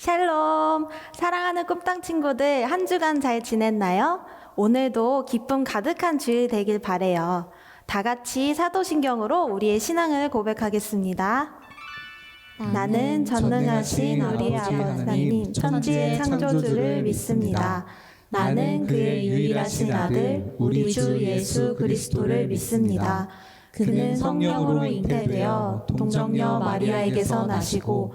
샬롬! 사랑하는 꿈땅 친구들, 한 주간 잘 지냈나요? 오늘도 기쁨 가득한 주일 되길 바래요. 다 같이 사도신경으로 우리의 신앙을 고백하겠습니다. 나는 전능하신 우리 아버지 하나님, 천지의 창조주를 믿습니다. 나는 그의 유일하신 아들, 우리 주 예수 그리스도를 믿습니다. 그는 성령으로 잉태되어 동정녀 마리아에게서 나시고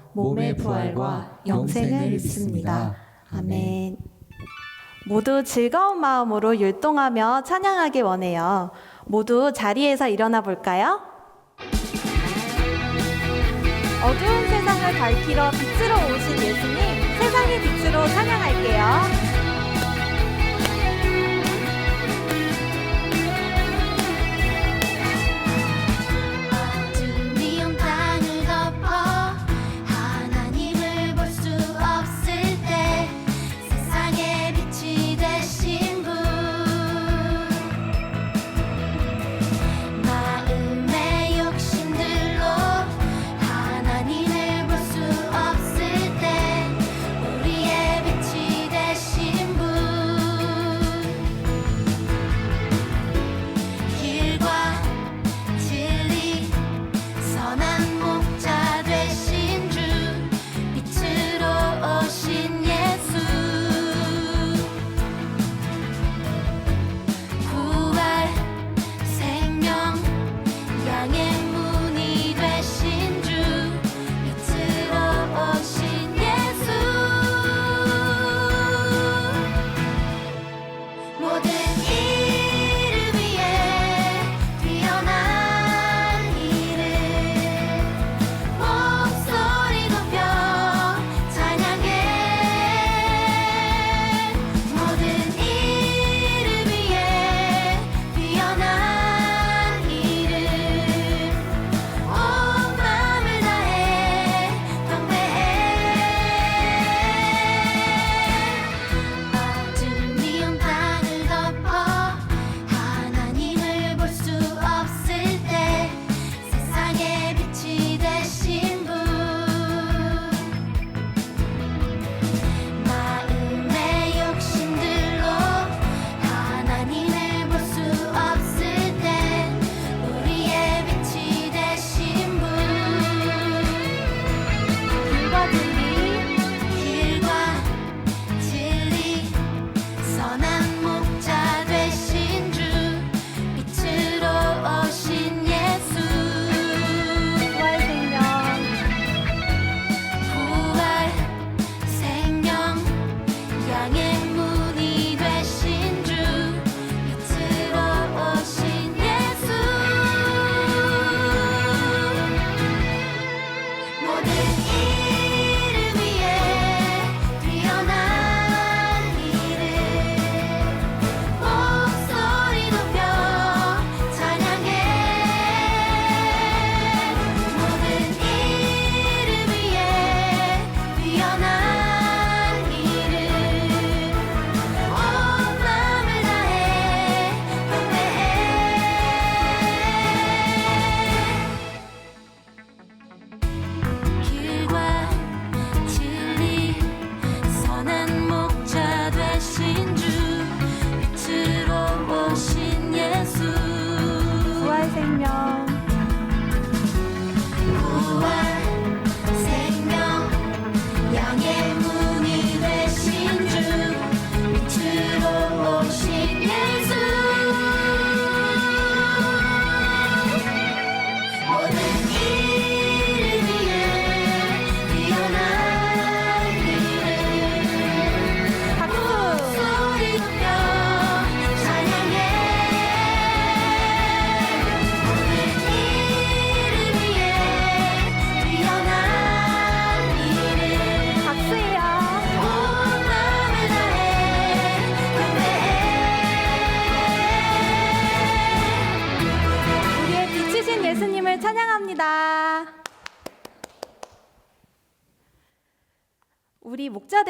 몸의 부활과 영생을 믿습니다. 아멘. 모두 즐거운 마음으로 율동하며 찬양하기 원해요. 모두 자리에서 일어나 볼까요? 어두운 세상을 밝히러 빛으로 오신 예수님, 세상의 빛으로 찬양할게요.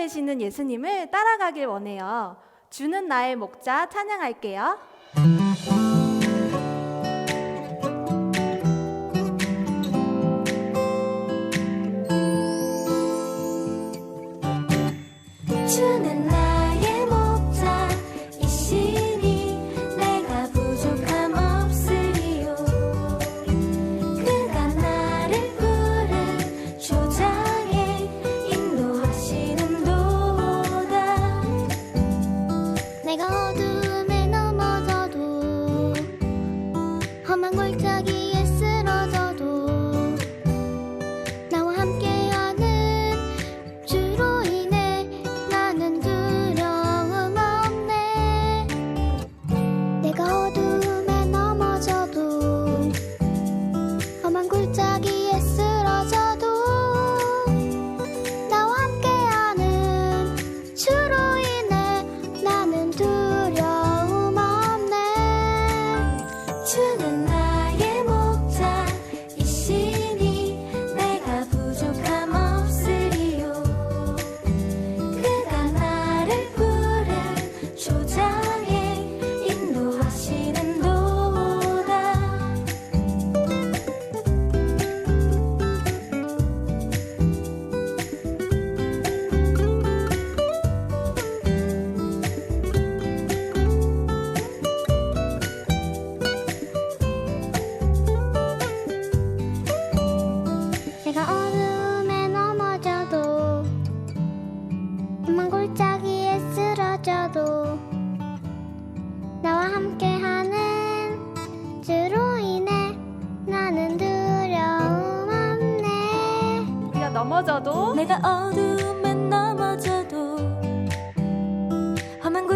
되시는 예수님을 따라가길 원해요. 주는 나의 목자 찬양할게요.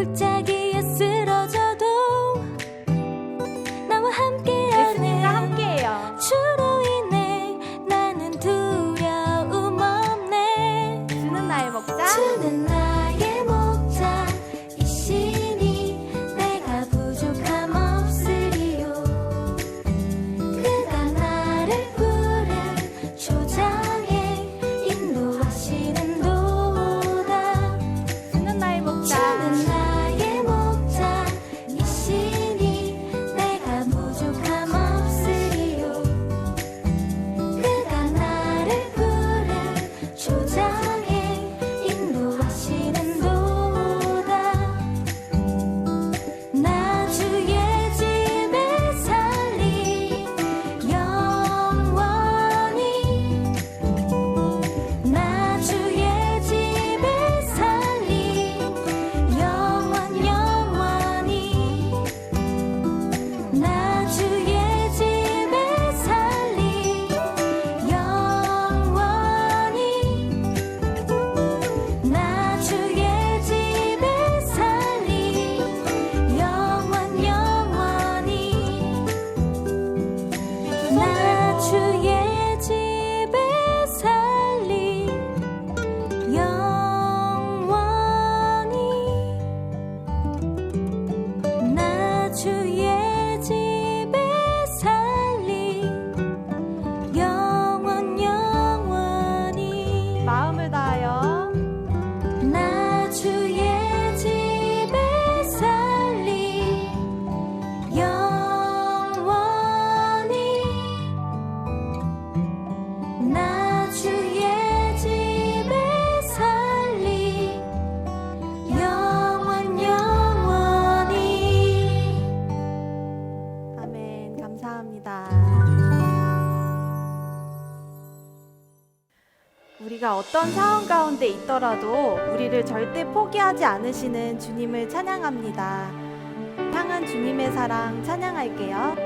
홀짝이 가운데 있더라도 우리를 절대 포기하지 않으시는 주님을 찬양합니다. 향한 주님의 사랑 찬양할게요.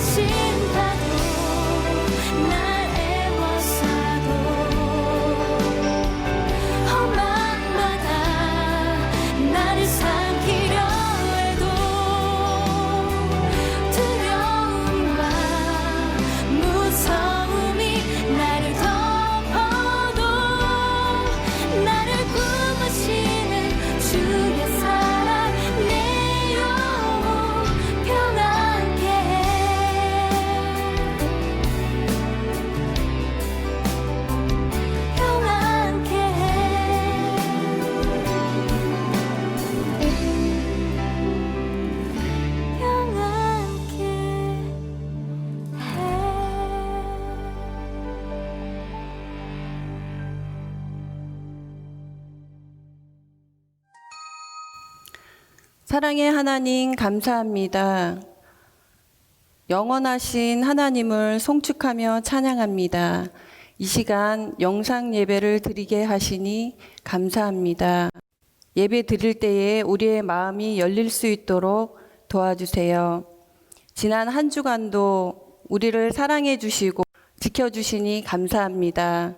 거 사랑의 하나님 감사합니다. 영원하신 하나님을 송축하며 찬양합니다. 이 시간 영상 예배를 드리게 하시니 감사합니다. 예배 드릴 때에 우리의 마음이 열릴 수 있도록 도와주세요. 지난 한 주간도 우리를 사랑해 주시고 지켜주시니 감사합니다.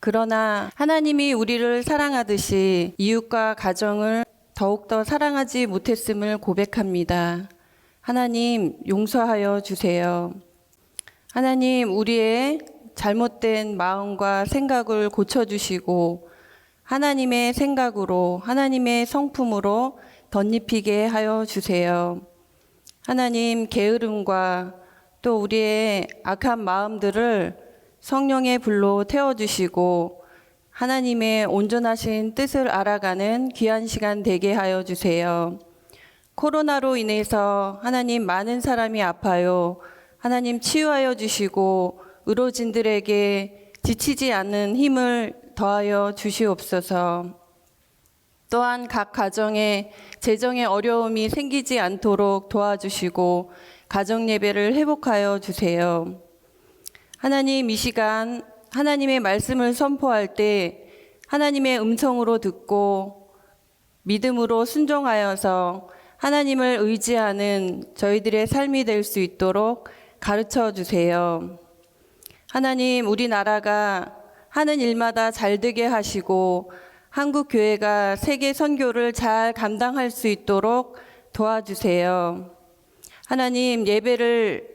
그러나 하나님이 우리를 사랑하듯이 이웃과 가정을 더욱더 사랑하지 못했음을 고백합니다. 하나님 용서하여 주세요. 하나님 우리의 잘못된 마음과 생각을 고쳐주시고 하나님의 생각으로 하나님의 성품으로 덧입히게 하여 주세요. 하나님 게으름과 또 우리의 악한 마음들을 성령의 불로 태워주시고 하나님의 온전하신 뜻을 알아가는 귀한 시간 되게 하여 주세요. 코로나로 인해서 하나님 많은 사람이 아파요. 하나님 치유하여 주시고 의료진들에게 지치지 않는 힘을 더하여 주시옵소서. 또한 각 가정에 재정의 어려움이 생기지 않도록 도와주시고 가정 예배를 회복하여 주세요. 하나님 이 시간 하나님의 말씀을 선포할 때 하나님의 음성으로 듣고 믿음으로 순종하여서 하나님을 의지하는 저희들의 삶이 될 수 있도록 가르쳐 주세요. 하나님, 우리나라가 하는 일마다 잘 되게 하시고 한국 교회가 세계 선교를 잘 감당할 수 있도록 도와주세요. 하나님, 예배를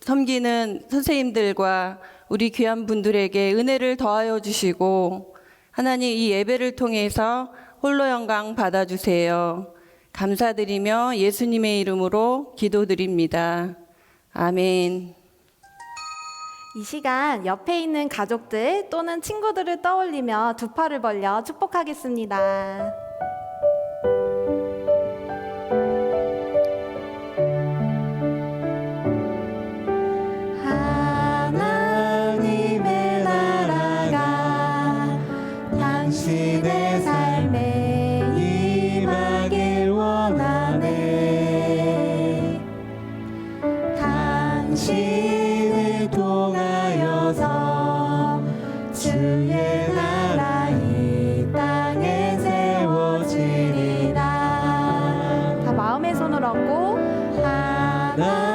섬기는 선생님들과 우리 귀한 분들에게 은혜를 더하여 주시고 하나님 이 예배를 통해서 홀로 영광 받아주세요. 감사드리며 예수님의 이름으로 기도드립니다. 아멘. 이 시간 옆에 있는 가족들 또는 친구들을 떠올리며 두 팔을 벌려 축복하겠습니다. 하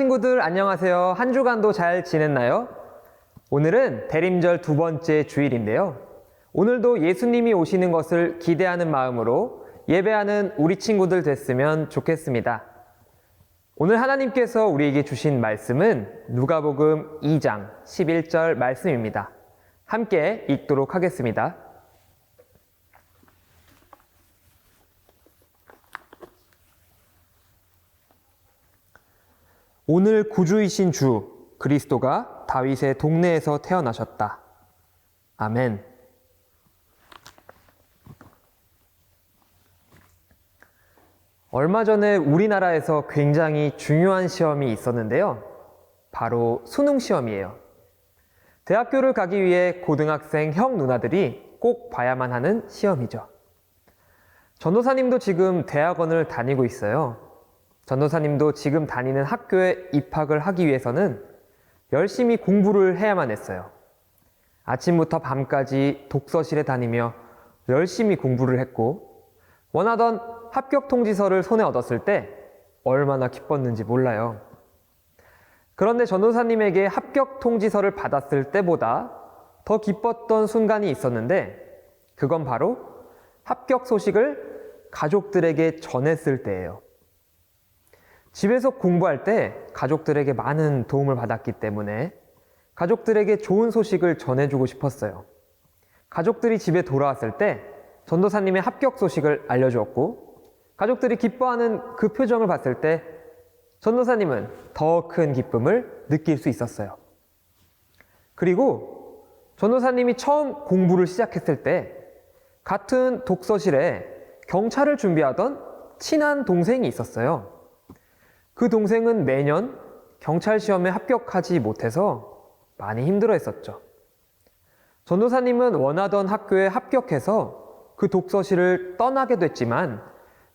친구들 안녕하세요. 한 주간도 잘 지냈나요? 오늘은 대림절 두 번째 주일인데요. 오늘도 예수님이 오시는 것을 기대하는 마음으로 예배하는 우리 친구들 됐으면 좋겠습니다. 오늘 하나님께서 우리에게 주신 말씀은 누가복음 2장 11절 말씀입니다. 함께 읽도록 하겠습니다. 오늘 구주이신 주 그리스도가 다윗의 동네에서 태어나셨다. 아멘. 얼마 전에 우리나라에서 굉장히 중요한 시험이 있었는데요. 바로 수능 시험이에요. 대학교를 가기 위해 고등학생 형 누나들이 꼭 봐야만 하는 시험이죠. 전도사님도 지금 대학원을 다니고 있어요. 전도사님도 지금 다니는 학교에 입학을 하기 위해서는 열심히 공부를 해야만 했어요. 아침부터 밤까지 독서실에 다니며 열심히 공부를 했고, 원하던 합격 통지서를 손에 얻었을 때 얼마나 기뻤는지 몰라요. 그런데 전도사님에게 합격 통지서를 받았을 때보다 더 기뻤던 순간이 있었는데, 그건 바로 합격 소식을 가족들에게 전했을 때예요. 집에서 공부할 때 가족들에게 많은 도움을 받았기 때문에 가족들에게 좋은 소식을 전해주고 싶었어요. 가족들이 집에 돌아왔을 때 전도사님의 합격 소식을 알려주었고 가족들이 기뻐하는 그 표정을 봤을 때 전도사님은 더 큰 기쁨을 느낄 수 있었어요. 그리고 전도사님이 처음 공부를 시작했을 때 같은 독서실에 경찰을 준비하던 친한 동생이 있었어요. 그 동생은 매년 경찰 시험에 합격하지 못해서 많이 힘들어 했었죠. 전도사님은 원하던 학교에 합격해서 그 독서실을 떠나게 됐지만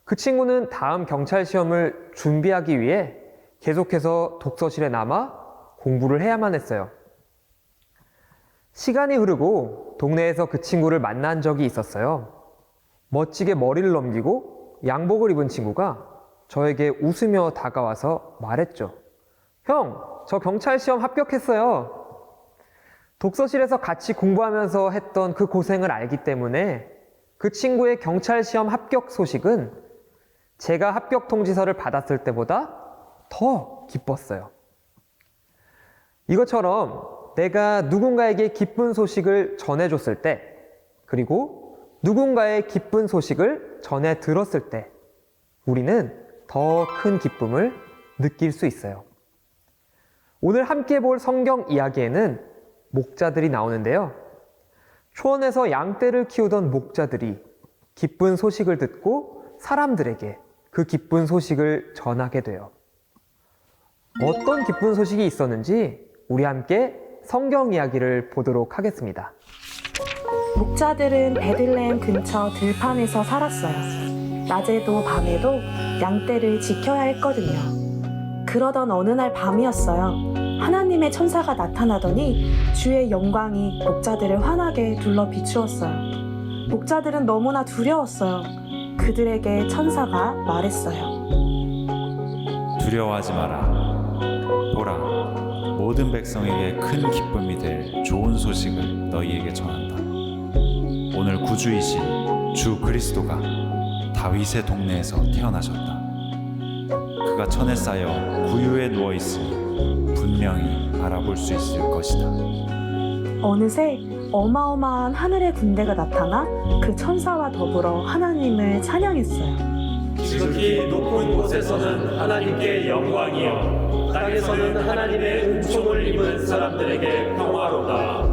그 친구는 다음 경찰 시험을 준비하기 위해 계속해서 독서실에 남아 공부를 해야만 했어요. 시간이 흐르고 동네에서 그 친구를 만난 적이 있었어요. 멋지게 머리를 넘기고 양복을 입은 친구가 저에게 웃으며 다가와서 말했죠. 형, 저 경찰 시험 합격했어요. 독서실에서 같이 공부하면서 했던 그 고생을 알기 때문에 그 친구의 경찰 시험 합격 소식은 제가 합격 통지서를 받았을 때보다 더 기뻤어요. 이것처럼 내가 누군가에게 기쁜 소식을 전해줬을 때, 그리고 누군가의 기쁜 소식을 전해 들었을 때, 우리는 더 큰 기쁨을 느낄 수 있어요. 오늘 함께 볼 성경 이야기에는 목자들이 나오는데요. 초원에서 양떼를 키우던 목자들이 기쁜 소식을 듣고 사람들에게 그 기쁜 소식을 전하게 돼요. 어떤 기쁜 소식이 있었는지 우리 함께 성경 이야기를 보도록 하겠습니다. 목자들은 베들레헴 근처 들판에서 살았어요. 낮에도 밤에도 양떼를 지켜야 했거든요. 그러던 어느 날 밤이었어요. 하나님의 천사가 나타나더니 주의 영광이 목자들을 환하게 둘러 비추었어요. 목자들은 너무나 두려웠어요. 그들에게 천사가 말했어요. 두려워하지 마라. 보라, 모든 백성에게 큰 기쁨이 될 좋은 소식을 너희에게 전한다. 오늘 구주이신 주 그리스도가 다윗의 동네에서 태어나셨다. 그가 천에 쌓여 구유에 누워 있으니 분명히 알아볼 수 있을 것이다. 어느새 어마어마한 하늘의 군대가 나타나 그 천사와 더불어 하나님을 찬양했어요. 지극히 높은 곳에서는 하나님께 영광이요 땅에서는 하나님의 은총을 입은 사람들에게 평화로다.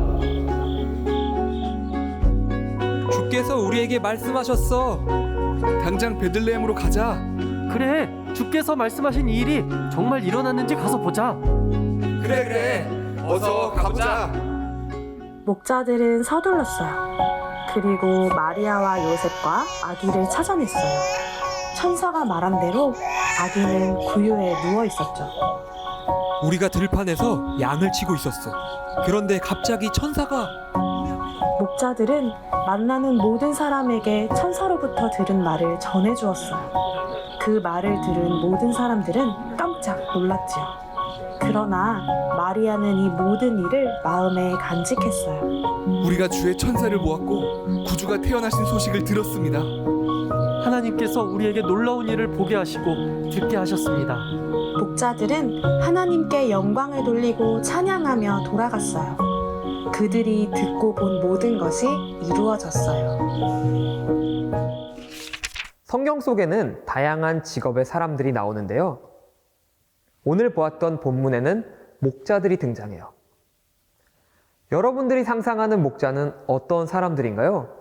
주께서 우리에게 말씀하셨어. 당장 베들레헴으로 가자. 그래, 주께서 말씀하신 이 일이 정말 일어났는지 가서 보자. 그래 그래. 어서 가보자. 목자들은 서둘렀어요. 그리고 마리아와 요셉과 아기를 찾아냈어요. 천사가 말한 대로 아기는 구유에 누워 있었죠. 우리가 들판에서 양을 치고 있었어. 그런데 갑자기 천사가 목자들은 만나는 모든 사람에게 천사로부터 들은 말을 전해주었어요. 그 말을 들은 모든 사람들은 깜짝 놀랐지요. 그러나 마리아는 이 모든 일을 마음에 간직했어요. 우리가 주의 천사를 모았고 구주가 태어나신 소식을 들었습니다. 하나님께서 우리에게 놀라운 일을 보게 하시고 듣게 하셨습니다. 목자들은 하나님께 영광을 돌리고 찬양하며 돌아갔어요. 그들이 듣고 본 모든 것이 이루어졌어요. 성경 속에는 다양한 직업의 사람들이 나오는데요. 오늘 보았던 본문에는 목자들이 등장해요. 여러분들이 상상하는 목자는 어떤 사람들인가요?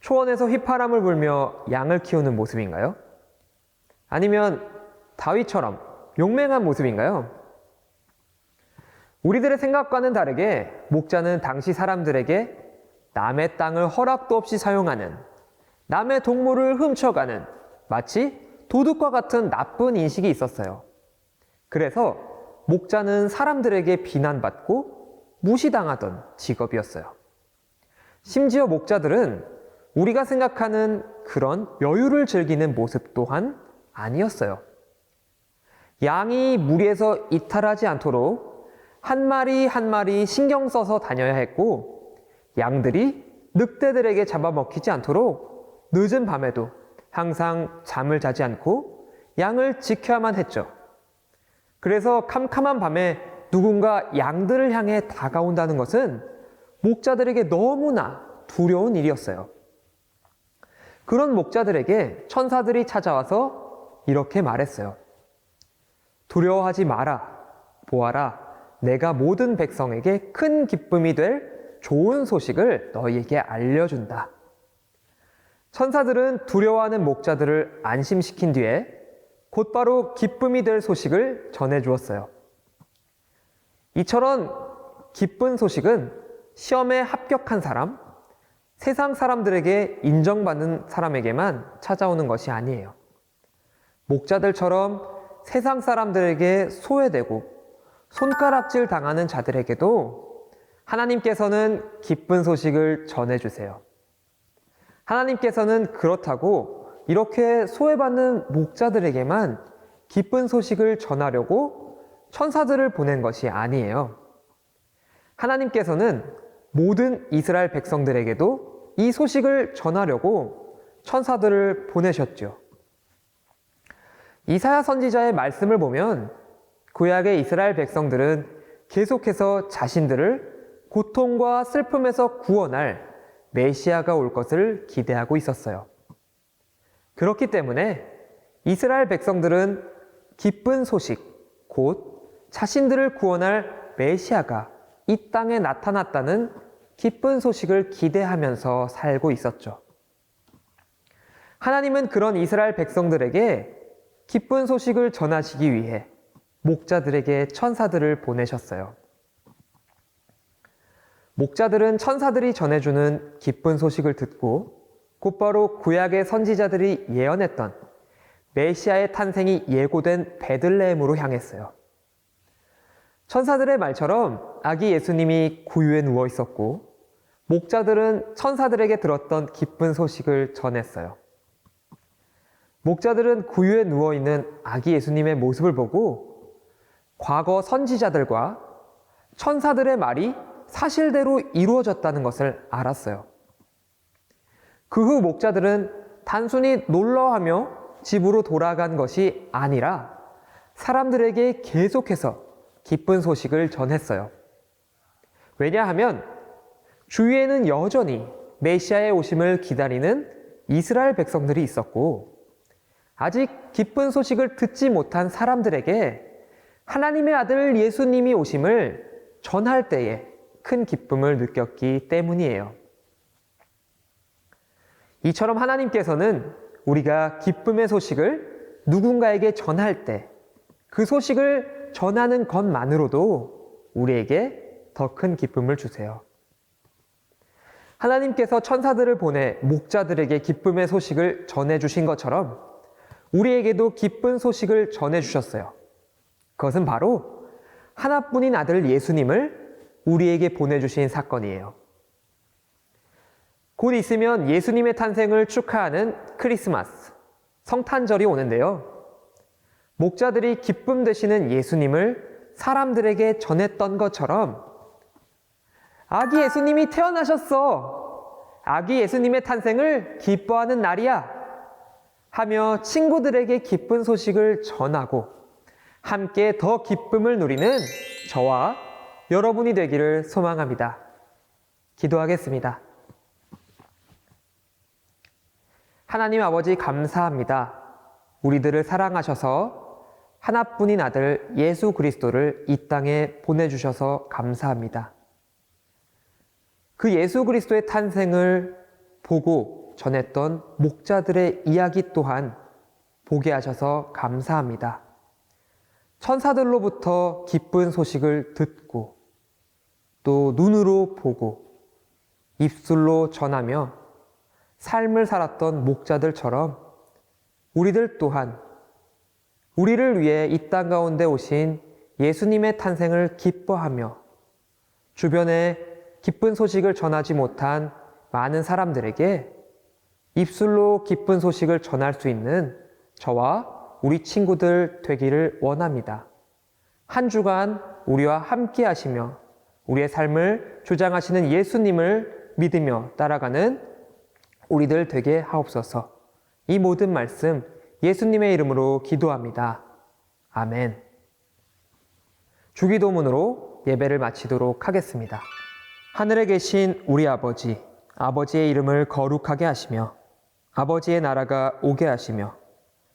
초원에서 휘파람을 불며 양을 키우는 모습인가요? 아니면 다윗처럼 용맹한 모습인가요? 우리들의 생각과는 다르게 목자는 당시 사람들에게 남의 땅을 허락도 없이 사용하는 남의 동물을 훔쳐가는 마치 도둑과 같은 나쁜 인식이 있었어요. 그래서 목자는 사람들에게 비난받고 무시당하던 직업이었어요. 심지어 목자들은 우리가 생각하는 그런 여유를 즐기는 모습 또한 아니었어요. 양이 무리에서 이탈하지 않도록 한 마리 한 마리 신경 써서 다녀야 했고, 양들이 늑대들에게 잡아먹히지 않도록 늦은 밤에도 항상 잠을 자지 않고 양을 지켜야만 했죠. 그래서 캄캄한 밤에 누군가 양들을 향해 다가온다는 것은 목자들에게 너무나 두려운 일이었어요. 그런 목자들에게 천사들이 찾아와서 이렇게 말했어요. 두려워하지 마라. 보아라. 내가 모든 백성에게 큰 기쁨이 될 좋은 소식을 너희에게 알려준다. 천사들은 두려워하는 목자들을 안심시킨 뒤에 곧바로 기쁨이 될 소식을 전해 주었어요. 이처럼 기쁜 소식은 시험에 합격한 사람, 세상 사람들에게 인정받는 사람에게만 찾아오는 것이 아니에요. 목자들처럼 세상 사람들에게 소외되고 손가락질 당하는 자들에게도 하나님께서는 기쁜 소식을 전해주세요. 하나님께서는 그렇다고 이렇게 소외받는 목자들에게만 기쁜 소식을 전하려고 천사들을 보낸 것이 아니에요. 하나님께서는 모든 이스라엘 백성들에게도 이 소식을 전하려고 천사들을 보내셨죠. 이사야 선지자의 말씀을 보면 구약의 이스라엘 백성들은 계속해서 자신들을 고통과 슬픔에서 구원할 메시아가 올 것을 기대하고 있었어요. 그렇기 때문에 이스라엘 백성들은 기쁜 소식, 곧 자신들을 구원할 메시아가 이 땅에 나타났다는 기쁜 소식을 기대하면서 살고 있었죠. 하나님은 그런 이스라엘 백성들에게 기쁜 소식을 전하시기 위해 목자들에게 천사들을 보내셨어요. 목자들은 천사들이 전해주는 기쁜 소식을 듣고 곧바로 구약의 선지자들이 예언했던 메시아의 탄생이 예고된 베들레헴으로 향했어요. 천사들의 말처럼 아기 예수님이 구유에 누워 있었고 목자들은 천사들에게 들었던 기쁜 소식을 전했어요. 목자들은 구유에 누워 있는 아기 예수님의 모습을 보고 과거 선지자들과 천사들의 말이 사실대로 이루어졌다는 것을 알았어요. 그 후 목자들은 단순히 놀러하며 집으로 돌아간 것이 아니라 사람들에게 계속해서 기쁜 소식을 전했어요. 왜냐하면 주위에는 여전히 메시아의 오심을 기다리는 이스라엘 백성들이 있었고 아직 기쁜 소식을 듣지 못한 사람들에게 하나님의 아들 예수님이 오심을 전할 때에 큰 기쁨을 느꼈기 때문이에요. 이처럼 하나님께서는 우리가 기쁨의 소식을 누군가에게 전할 때 그 소식을 전하는 것만으로도 우리에게 더 큰 기쁨을 주세요. 하나님께서 천사들을 보내 목자들에게 기쁨의 소식을 전해주신 것처럼 우리에게도 기쁜 소식을 전해주셨어요. 그것은 바로 하나뿐인 아들 예수님을 우리에게 보내주신 사건이에요. 곧 있으면 예수님의 탄생을 축하하는 크리스마스, 성탄절이 오는데요. 목자들이 기쁨 되시는 예수님을 사람들에게 전했던 것처럼 아기 예수님이 태어나셨어. 아기 예수님의 탄생을 기뻐하는 날이야. 하며 친구들에게 기쁜 소식을 전하고 함께 더 기쁨을 누리는 저와 여러분이 되기를 소망합니다. 기도하겠습니다. 하나님 아버지 감사합니다. 우리들을 사랑하셔서 하나뿐인 아들 예수 그리스도를 이 땅에 보내주셔서 감사합니다. 그 예수 그리스도의 탄생을 보고 전했던 목자들의 이야기 또한 보게 하셔서 감사합니다. 천사들로부터 기쁜 소식을 듣고 또 눈으로 보고 입술로 전하며 삶을 살았던 목자들처럼 우리들 또한 우리를 위해 이 땅 가운데 오신 예수님의 탄생을 기뻐하며 주변에 기쁜 소식을 전하지 못한 많은 사람들에게 입술로 기쁜 소식을 전할 수 있는 저와 우리 친구들 되기를 원합니다. 한 주간 우리와 함께 하시며 우리의 삶을 주장하시는 예수님을 믿으며 따라가는 우리들 되게 하옵소서. 이 모든 말씀 예수님의 이름으로 기도합니다. 아멘. 주기도문으로 예배를 마치도록 하겠습니다. 하늘에 계신 우리 아버지, 아버지의 이름을 거룩하게 하시며, 아버지의 나라가 오게 하시며,